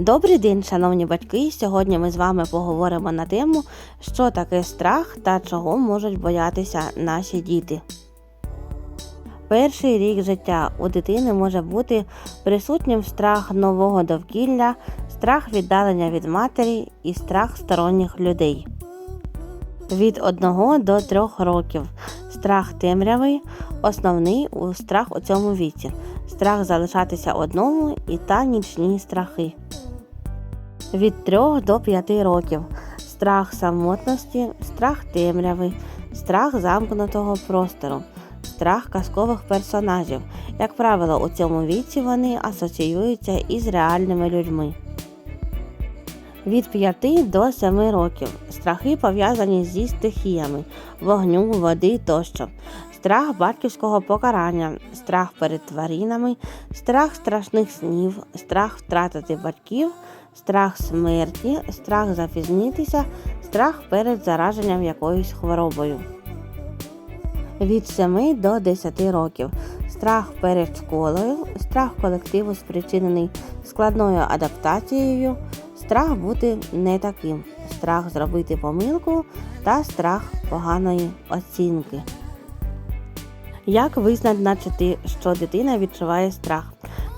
Добрий день, шановні батьки. Сьогодні ми з вами поговоримо на тему, що таке страх та чого можуть боятися наші діти. Перший рік життя у дитини може бути присутнім страх нового довкілля, страх віддалення від матері і страх сторонніх людей. Від 1 до 3 років страх темрявий, основний у страх у цьому віці, страх залишатися одному і та нічні страхи. Від 3 до 5 років страх самотності, страх темряви, страх замкнутого простору, страх казкових персонажів. Як правило, у цьому віці вони асоціюються із реальними людьми. Від 5 до 7 років страхи пов'язані зі стихіями вогню, води тощо. Страх батьківського покарання, страх перед тваринами, страх страшних снів, страх втратити батьків, страх смерті, страх запізнитися, страх перед зараженням якоюсь хворобою. Від 7 до 10 років страх перед школою, страх колективу спричинений складною адаптацією, страх бути не таким, страх зробити помилку та страх поганої оцінки. Як визначити, що дитина відчуває страх?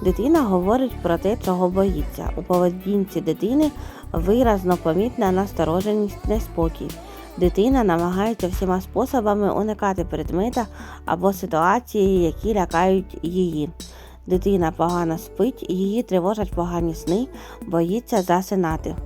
Дитина говорить про те, чого боїться. У поведінці дитини виразно помітна настороженість, неспокій. Дитина намагається всіма способами уникати предмета або ситуації, які лякають її. Дитина погано спить, її тривожать погані сни, боїться засинати.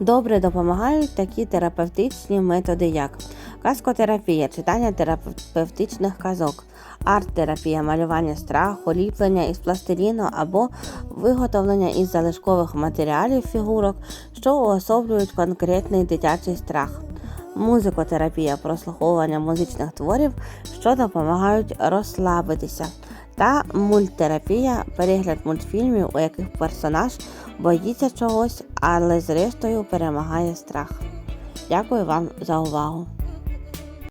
Добре допомагають такі терапевтичні методи, як казкотерапія, читання терапевтичних казок, арт-терапія, малювання страху, ліплення із пластиліну або виготовлення із залишкових матеріалів фігурок, що уособлюють конкретний дитячий страх. Музикотерапія, прослуховування музичних творів, що допомагають розслабитися, та мульттерапія, перегляд мультфільмів, у яких персонаж боїться чогось, але зрештою перемагає страх. Дякую вам за увагу!